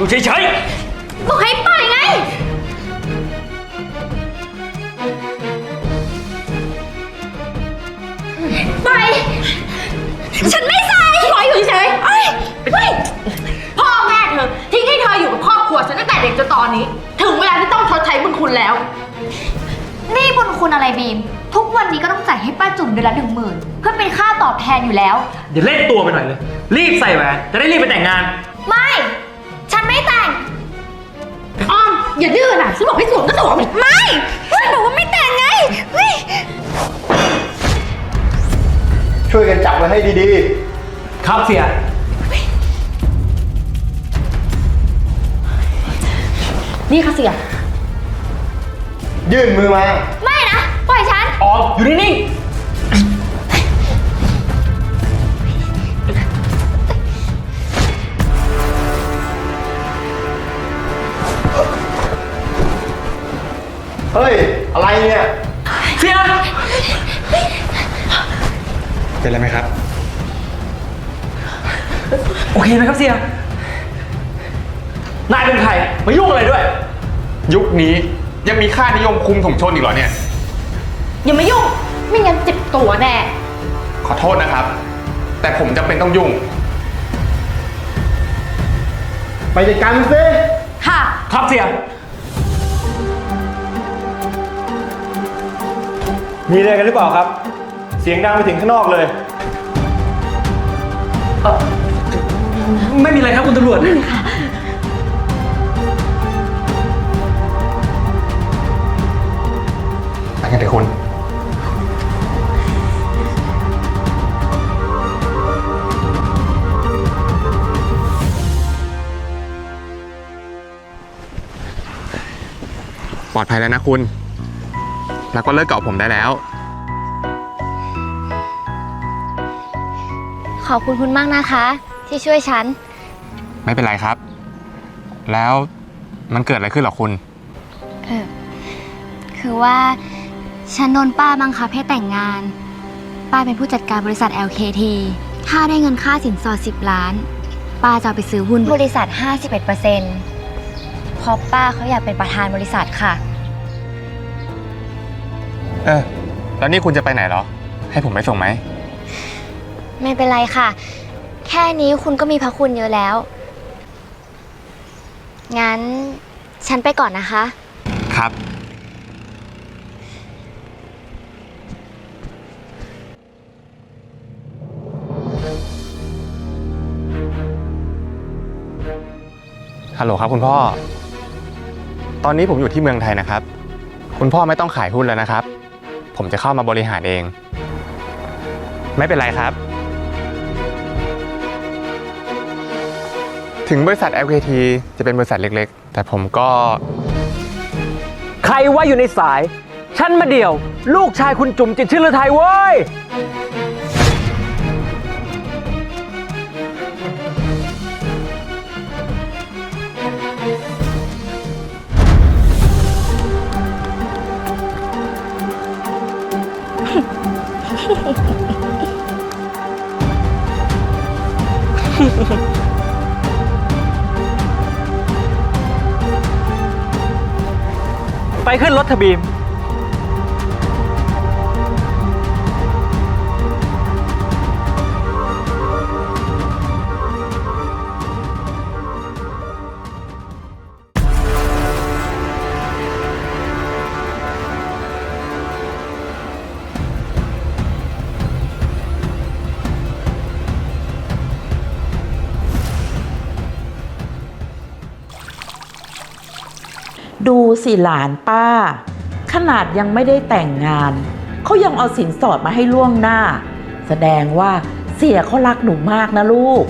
อยู่เฉยบอกให้ปล่อยไง ปล่อย ฉันไม่ใส่ปล่อยอยู่เฉยๆเอ้ยเฮ้ยพ่อแม่เธอ ทิ้งให้เธออยู่กับครอบครัวฉันตั้งแต่เด็กจนตอนนี้ ถึงเวลาที่ต้องชดใช้บุญคุณแล้ว นี่บุญคุณอะไรบีม ทุกวันนี้ก็ต้องจ่ายให้ป้าจุ่มเดือนละหนึ่งหมื่นเพื่อเป็นค่าตอบแทนอยู่แล้ว ๆอย่าเล่นตัวไปหน่อยเลย รีบใส่แหวนจะได้รีบไปแต่งงาน ไม่ฉัน ไม่แต่งอ้อม อย่าดื้อนะฉันบอกให้สวมก็สวมไม่ฉันบอกว่าไม่แต่งไงเฮ้ยช่วยกันจับไว้ให้ดีครับเสีย นี่ค่ะเสียๆยื่นมือมา ไม่นะ ปล่อยฉัน ออมอยู่นิ่ง เฮ้ย อะไรเนี่ยๆเสียเป็นอะไรไหมครับ โอเคไหมครับเสีย นายเป็นใคร มายุ่งอะไรด้วย ยุคนี้ยังมีค่านิยมคุมถุงชนอีกเหรอเนี่ย อย่ามายุ่ง ไม่งั้นเจ็บตัวแน่ ขอโทษนะครับ แต่ผมจำเป็นต้องยุ่ง ไปจัดการมันสิค่ะ ครับเสีย มีอะไรกันหรือเปล่าครับ เสียงดังไปถึงข้างนอกเลย ไม่มีอะไรครับคุณตำรวจ ไปกันเถอะคุณ ปลอดภัยแล้วนะคุณ แล้วก็เลิกเกาะผมได้แล้ว ขอบคุณคุณมากนะคะ ที่ช่วยฉัน ไม่เป็นไรครับ แล้วมันเกิดอะไรขึ้นเหรอคุณ เออคือว่าฉันโดนป้าบังคับให้แต่งงาน ป้าเป็นผู้จัดการบริษัท LKT ถ้าได้เงินค่าสินสอด 10 ล้าน ป้าจะเอาไปซื้อหุ้นบริษัท 51%เพราะป้าเขาอยากเป็นประธานบริษัทค่ะ เออ แล้วนี่คุณจะไปไหนเหรอ ให้ผมไปส่งไหม ไม่เป็นไรค่ะ แค่นี้คุณก็มีพระคุณเยอะแล้ว งั้นฉันไปก่อนนะคะ ครับ ฮัลโหลครับคุณพ่อ ตอนนี้ผมอยู่ที่เมืองไทยนะครับ คุณพ่อไม่ต้องขายหุ้นแล้วนะครับ ผมจะเข้ามาบริหารเอง ไม่เป็นไรครับ ถึงบริษัท LKT จะเป็นบริษัทเล็กๆ แต่ผมก็ ใครว่าอยู่ในสาย ฉันมาเดี่ยว ลูกชายคุณจุ๋มจิตรชื่อฤทัยเว้ย ไปขึ้นรถทะบีม สิหลานป้า ขนาดยังไม่ได้แต่งงานเขายังเอาสินสอดมาให้ล่วงหน้า แสดงว่าเสียเขารักหนูมากนะลูก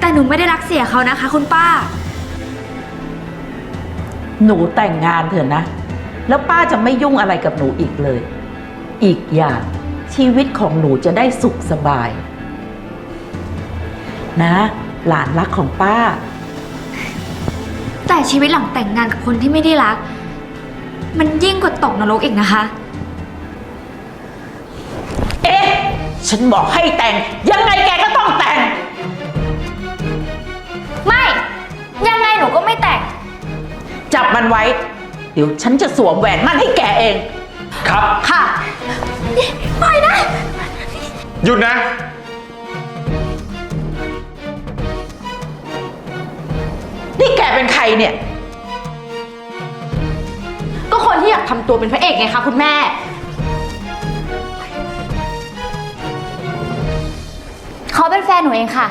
แต่หนูไม่ได้รักเสียเขานะคะ คุณป้า หนูแต่งงานเถอะนะ แล้วป้าจะไม่ยุ่งอะไรกับหนูอีกเลย อีกอย่างชีวิตของหนูจะได้สุขสบาย นะ หลานรักของป้า แต่ชีวิตหลังแต่งงานกับคนที่ไม่ได้รัก มันยิ่งกว่าตกนรกอีกนะคะ เอ๊ะ ฉันบอกให้แต่ง ยังไงแกก็ต้องแต่ง ไม่ ยังไงหนูก็ไม่แต่ง จับมันไว้ เดี๋ยวฉันจะสวมแหวนมั่นให้แกเอง ครับ ค่ะหยุดนะ เป็นใครเนี่ย ก็คนที่อยากทำตัวเป็นพระเอกไงคะคุณแม่ เขาเป็นแฟนหนูเองค่ะ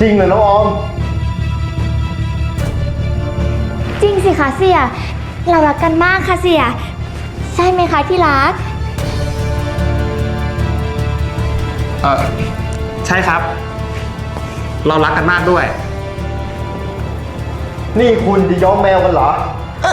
จริงเหรอน้องออม จริงสิคะเสีย เรารักกันมากค่ะเสีย ใช่ไหมคะที่รัก เออใช่ครับ เรารักกันมากด้วย นี่คุณจะย้อมแมวกันเหรอเปล่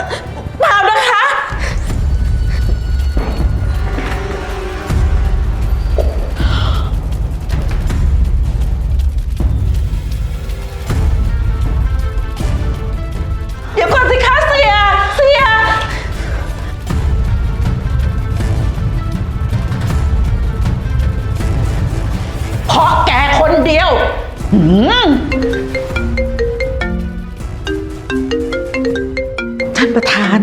หืมท่านประธาน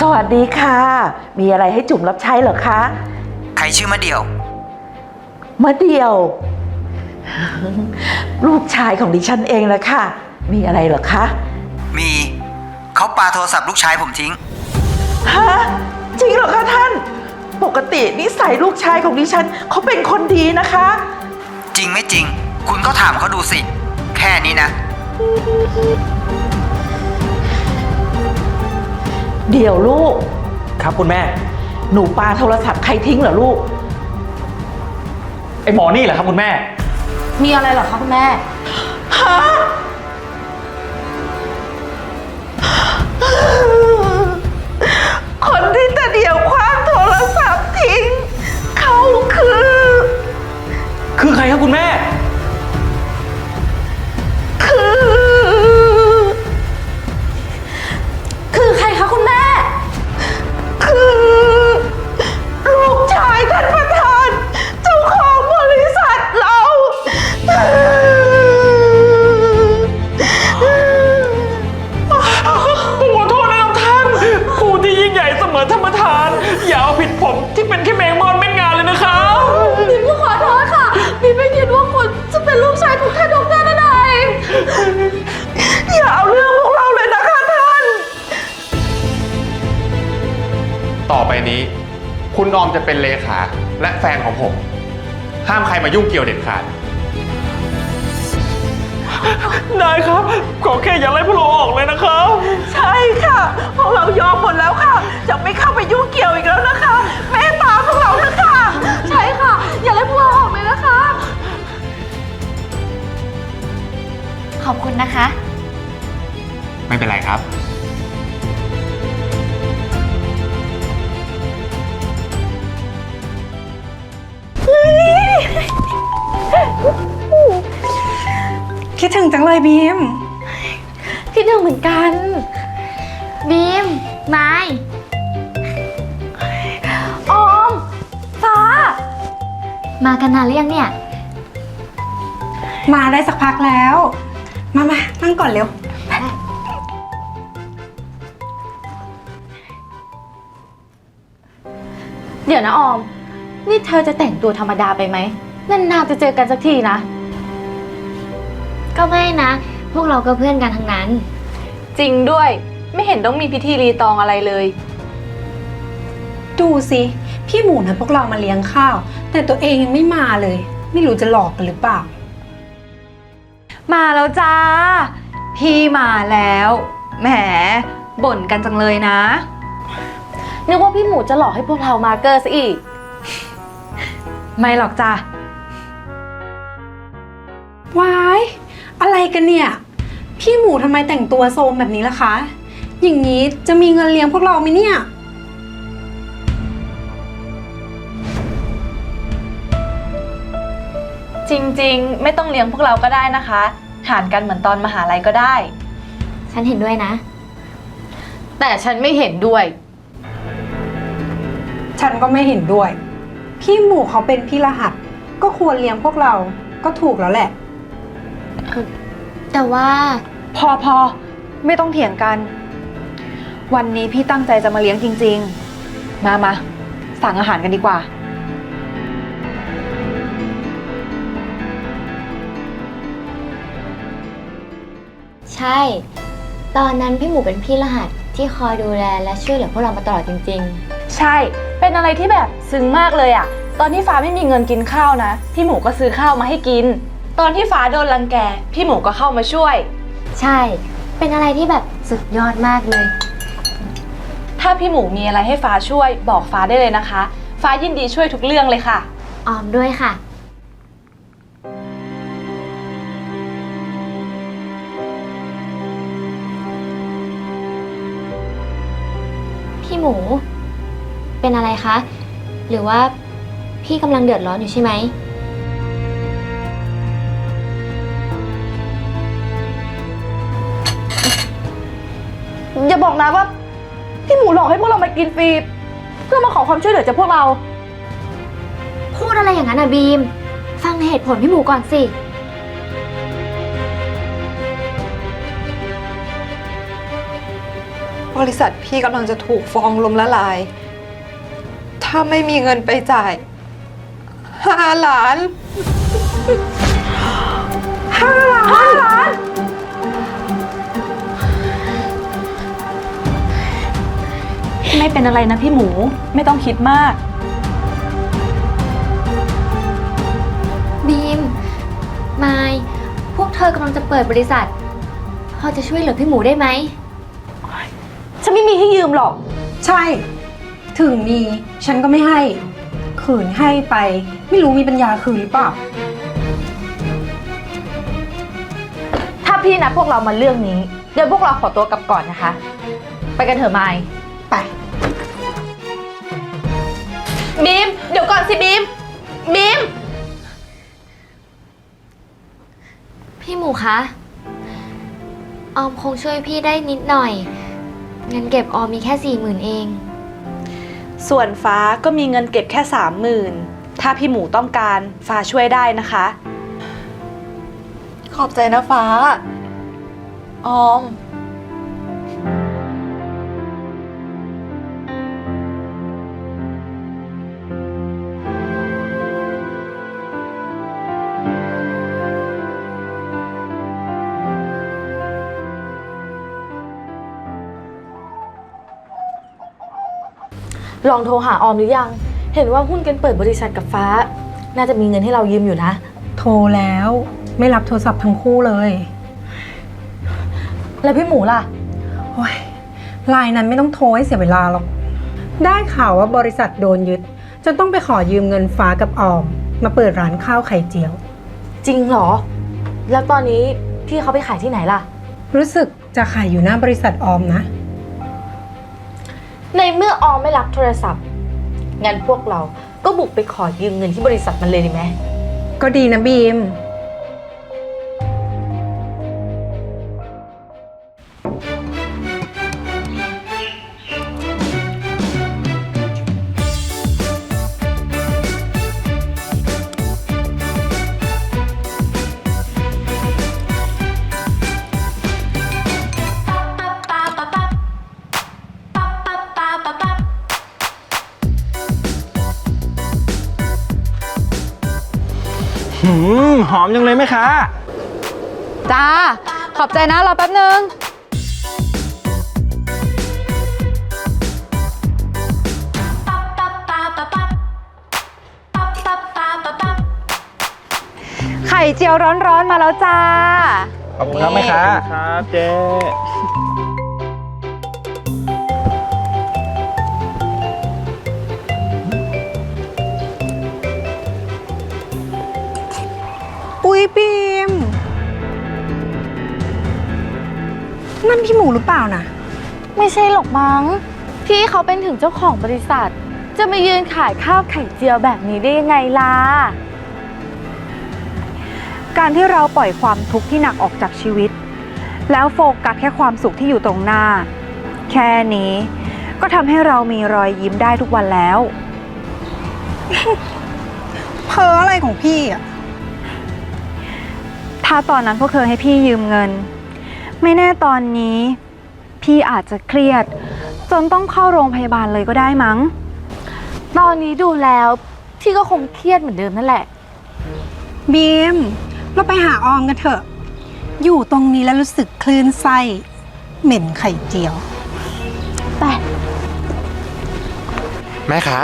สวัสดีค่ะ มีอะไรให้จุ่มรับใช้เหรอคะ ใครชื่อมะเดี่ยว มะเดียว ลูกชายของดิฉันเองแหละค่ะ มีอะไรเหรอคะ มีเขาปาโทรศัพท์ลูกชายผมทิ้ง ฮะ จริงเหรอคะท่าน ปกตินิสัยลูกชายของดิฉันเขาเป็นคนดีนะคะ จริงไม่จริง คุณก็ถามเขาดูสิ แค่นี้นะ เดี๋ยวลูก ครับคุณแม่ หนูปาโทรศัพท์ใครทิ้งเหรอลูก ไอหมอนี่แหละครับคุณแม่ มีอะไรเหรอคะคุณแม่ ฮะ คุณแม่ นี้ คุณออมจะเป็นเลขาและแฟนของผม ห้ามใครมายุ่งเกี่ยวเด็ดขาดได้ครับ ขอแค่อย่าไล่พวกเราออกเลยนะครับ ใช่ค่ะ พวกเรายอมหมดแล้วค่ะ จะไม่เข้าไปยุ่งเกี่ยวอีกแล้วนะคะ แม่ตาพวกเราเถอะค่ะใช่ค่ะ อย่าไล่พวกเราออกเลยนะคะ ขอบคุณนะคะ ไม่เป็นไรครับ ถึงจังเลยบีม คิดถึงเหมือนกัน บีมไม้ออมฟ้า มากันนานหรือยังเนี่ย มาได้สักพักแล้ว มามานั่งก่อนเร็ว เดี๋ยวนะออม นี่เธอจะแต่งตัวธรรมดาไปไหมนานๆจะเจอกันสักทีนะ ก็ไม่นะ พวกเราก็เพื่อนกันทั้งนั้น จริงด้วยไม่เห็นต้องมีพิธีรีตองอะไรเลย ดูสิ พี่หมูนะพวกเรามาเลี้ยงข้าว แต่ตัวเองยังไม่มาเลย ไม่รู้จะหลอกกันหรือเปล่า มาแล้วจ้า พี่มาแล้วแหมบ่นกันจังเลยนะ นึกว่าพี่หมูจะหลอกให้พวกเรามาเกอร์ซะอีก ไม่หรอกจ้าว้าย อะไรกันเนี่ย พี่หมูทำไมแต่งตัวโซมแบบนี้ล่ะคะ อย่างนี้จะมีเงินเลี้ยงพวกเราไหมเนี่ย จริงๆ ไม่ต้องเลี้ยงพวกเราก็ได้นะคะ หารกันเหมือนตอนมหาลัยก็ได้ ฉันเห็นด้วยนะ แต่ฉันไม่เห็นด้วย ฉันก็ไม่เห็นด้วย พี่หมูเขาเป็นพี่รหัส ก็ควรเลี้ยงพวกเราก็ถูกแล้วแหละ แต่ว่าพอพอไม่ต้องเถียงกัน วันนี้พี่ตั้งใจจะมาเลี้ยงจริง ๆ มามาสั่งอาหารกันดีกว่า ใช่ ตอนนั้นพี่หมูเป็นพี่รหัสที่คอยดูแลและช่วยเหลือพวกเรามาตลอดจริง ใช่ เป็นอะไรที่แบบซึ้งมากเลยอะตอนที่ฟ้าไม่มีเงินกินข้าวนะ พี่หมูก็ซื้อข้าวมาให้กิน ตอนที่ฟ้าโดนรังแก พี่หมูก็เข้ามาช่วยๆใช่ เป็นอะไรที่แบบสุดยอดมากเลย ถ้าพี่หมูมีอะไรให้ฟ้าช่วย บอกฟ้าได้เลยนะคะ ฟ้ายินดีช่วยทุกเรื่องเลยค่ะ ออมด้วยค่ะ พี่หมู เป็นอะไรคะ หรือว่าพี่กำลังเดือดร้อนอยู่ใช่ไหม อย่าบอกนะว่าพี่หมูหลอกให้พวกเรามากินฟรีเพื่อมาขอความช่วยเหลือจากพวกเรา พูดอะไรอย่างนั้นอะบีม ฟังเหตุผลพี่หมูก่อนสิ บริษัทพี่กำลังจะถูกฟ้องล้มละลาย ถ้าไม่มีเงินไปจ่ายห้าล้าน ไม่เป็นอะไรนะพี่หมูไม่ต้องคิดมาก บีมมายพวกเธอกำลังจะเปิดบริษัท พอจะช่วยเหลือพี่หมูได้ไหม ฉันไม่มีให้ยืมหรอก ใช่ ถึงมีฉันก็ไม่ให้ ขืนให้ไป ไม่รู้มีปัญญาคืนหรือเปล่า ถ้าพี่นัดพวกเรามาเรื่องนี้ เดี๋ยวพวกเราขอตัวกลับก่อนนะคะ ไปกันเถอะไมค์ไป บีม เดี๋ยวก่อนสิบีม บีม พี่หมูคะ ออมคงช่วยพี่ได้นิดหน่อย เงินเก็บออมมีแค่สี่หมื่นเอง ส่วนฟ้าก็มีเงินเก็บแค่สามหมื่นถ้าพี่หมูต้องการฟ้าช่วยได้นะคะ ขอบใจนะฟ้า ออม ลองโทรหาออมหรือยัง เห็นว่าหุ้นกันเปิดบริษัทกับฟ้า น่าจะมีเงินให้เรายืมอยู่นะ โทรแล้วไม่รับโทรศัพท์ทั้งคู่เลย แล้วพี่หมูล่ะโอ้ยลายนั้นไม่ต้องโทรให้เสียเวลาหรอก ได้ข่าวว่าบริษัทโดนยึด จนต้องไปขอยืมเงินฟ้ากับออม มาเปิดร้านข้าวไข่เจียว จริงเหรอ แล้วตอนนี้พี่เขาไปขายที่ไหนล่ะ รู้สึกจะขายอยู่หน้าบริษัทออมนะ ในเมื่อออมไม่รับโทรศัพท์งั้นพวกเราก็บุกไปขอยืมเงินที่บริษัทมันเลยดีไหมก็ดีนะบีม อมจังเลยไหมคะ จ้า ขอบใจนะ รอแป๊บนึง ไข่เจียวร้อนๆมาแล้วจ้า ขอบคุณครับแม่ค้า ครับเจ๊ พี่หมูหรือเปล่านะไม่ใช่หรอกมั้ง พี่เขาเป็นถึงเจ้าของบริษัท จะมายืนขายข้าวไข่เจียวแบบนี้ได้ยังไงล่ะ การที่เราปล่อยความทุกข์ที่หนักออกจากชีวิต แล้วโฟกัสแค่ความสุขที่อยู่ตรงหน้า แค่นี้ก็ทำให้เรามีรอยยิ้มได้ทุกวันแล้ว เพออะไรของพี่อะถ้าตอนนั้นพวกเธอให้พี่ยืมเงิน ไม่แน่ตอนนี้ พี่อาจจะเครียด จนต้องเข้าโรงพยาบาลเลยก็ได้มั้ง ตอนนี้ดูแล้วพี่ก็คงเครียดเหมือนเดิมนั่นแหละ บีม เราไปหาออมกันเถอะ อยู่ตรงนี้แล้วรู้สึกคลื่นไส้ เหม็นไข่เจียว ไป แม่ค้า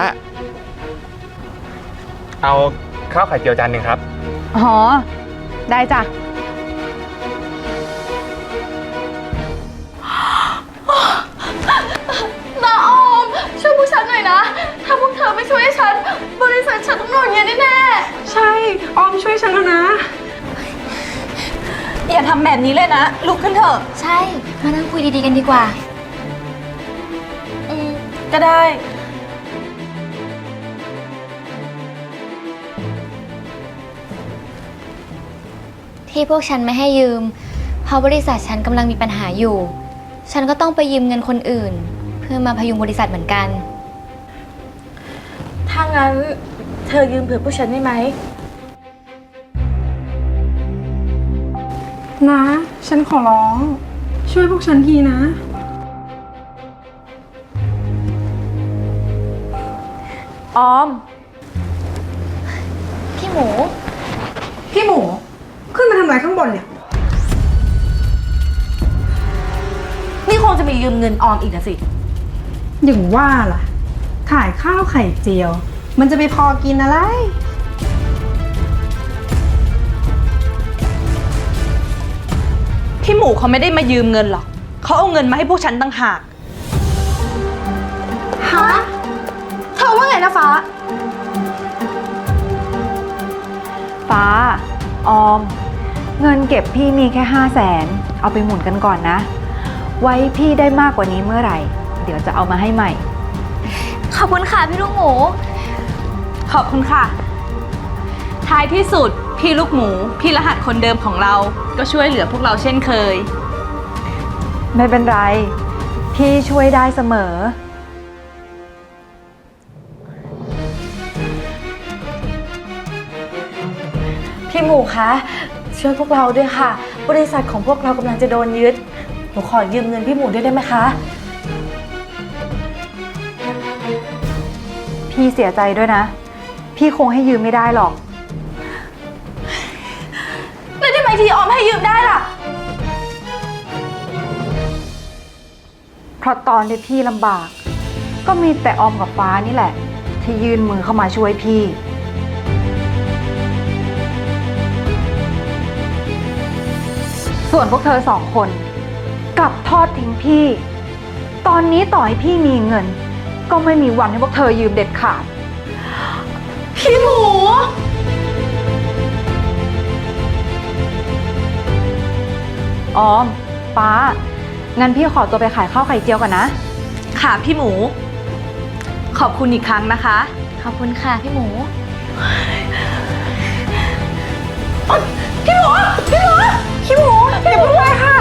เอาข้าวไข่เจียวจานหนึ่งครับ อ๋อ ได้จ้ะ ฉันหน่อยนะ ถ้าพวกเธอไม่ช่วยฉัน บริษัทฉันต้องโดนเงินแน่ใช่ ออมช่วยฉันแล้วนะ อย่าทำแบบนี้เลยนะ ลุกขึ้นเถอะ ใช่ มานั่งคุยดีๆกันดีกว่า อืม ก็ได้ ที่พวกฉันไม่ให้ยืม เพราะบริษัทฉันกำลังมีปัญหาอยู่ ฉันก็ต้องไปยืมเงินคนอื่น เพื่อมาพยุงบริษัทเหมือนกัน ถ้างั้นเธอยืมเผื่อพวกฉันได้ไหม นะ ฉันขอร้อง ช่วยพวกฉันทีนะ ออม พี่หมู พี่หมู ขึ้นมาทำอะไรข้างบนเนี่ย นี่คงจะมียืมเงินออมอีกนะสิ อย่างว่าล่ะ ขายข้าวไข่เจียว มันจะไปพอกินอะไร พี่หมูเขาไม่ได้มายืมเงินหรอก เขาเอาเงินมาให้พวกฉันต่างหาก ฮะเธอว่าไงนะฟ้า ฟ้า ออม เงินเก็บพี่มีแค่ห้าแสนเอาไปหมุนกันก่อนนะ ไว้พี่ได้มากกว่านี้เมื่อไหร่ เดี๋ยวจะเอามาให้ใหม่ ขอบคุณค่ะพี่ลูกหมู ขอบคุณค่ะ ท้ายที่สุดพี่ลูกหมู พี่รหัสคนเดิมของเรา ก็ช่วยเหลือพวกเราเช่นเคย ไม่เป็นไร พี่ช่วยได้เสมอ พี่หมูคะ ช่วยพวกเราด้วยค่ะ บริษัทของพวกเรากำลังจะโดนยึด หนูขอยืมเงินพี่หมูด้วยได้ไหมคะ พี่เสียใจด้วยนะ พี่คงให้ยืมไม่ได้หรอก แล้วทำไมทีออมให้ยืมได้ล่ะ เพราะตอนที่พี่ลำบาก ก็มีแต่ออมกับฟ้านี่แหละ ที่ยื่นมือเข้ามาช่วยพี่ ส่วนพวกเธอสองคน กลับทอดทิ้งพี่ ตอนนี้ต่อให้พี่มีเงิน ก็ไม่มีวันให้พวกเธอยืมเด็ดขาด พี่หมู ออมฟ้า งั้นพี่ขอตัวไปขายข้าวไข่เจียวก่อนนะ ค่ะพี่หมู ขอบคุณอีกครั้งนะคะ ขอบคุณค่ะพี่หมู พี่หมู พี่หมู พี่หมูอย่าเพิ่งไปค่ะ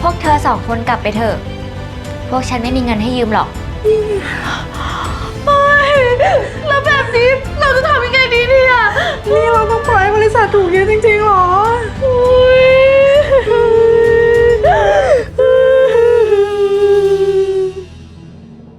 พวกเธอสองคนกลับไปเถอะพ วกฉันไม่มีเงินให้ยืมหรอกแล้วแบบนี้เราจะทำยังไงดีเนี่ย นี่เราต้องปล่อยให้บริษัทถูกยึดจริงๆหรออุ้ย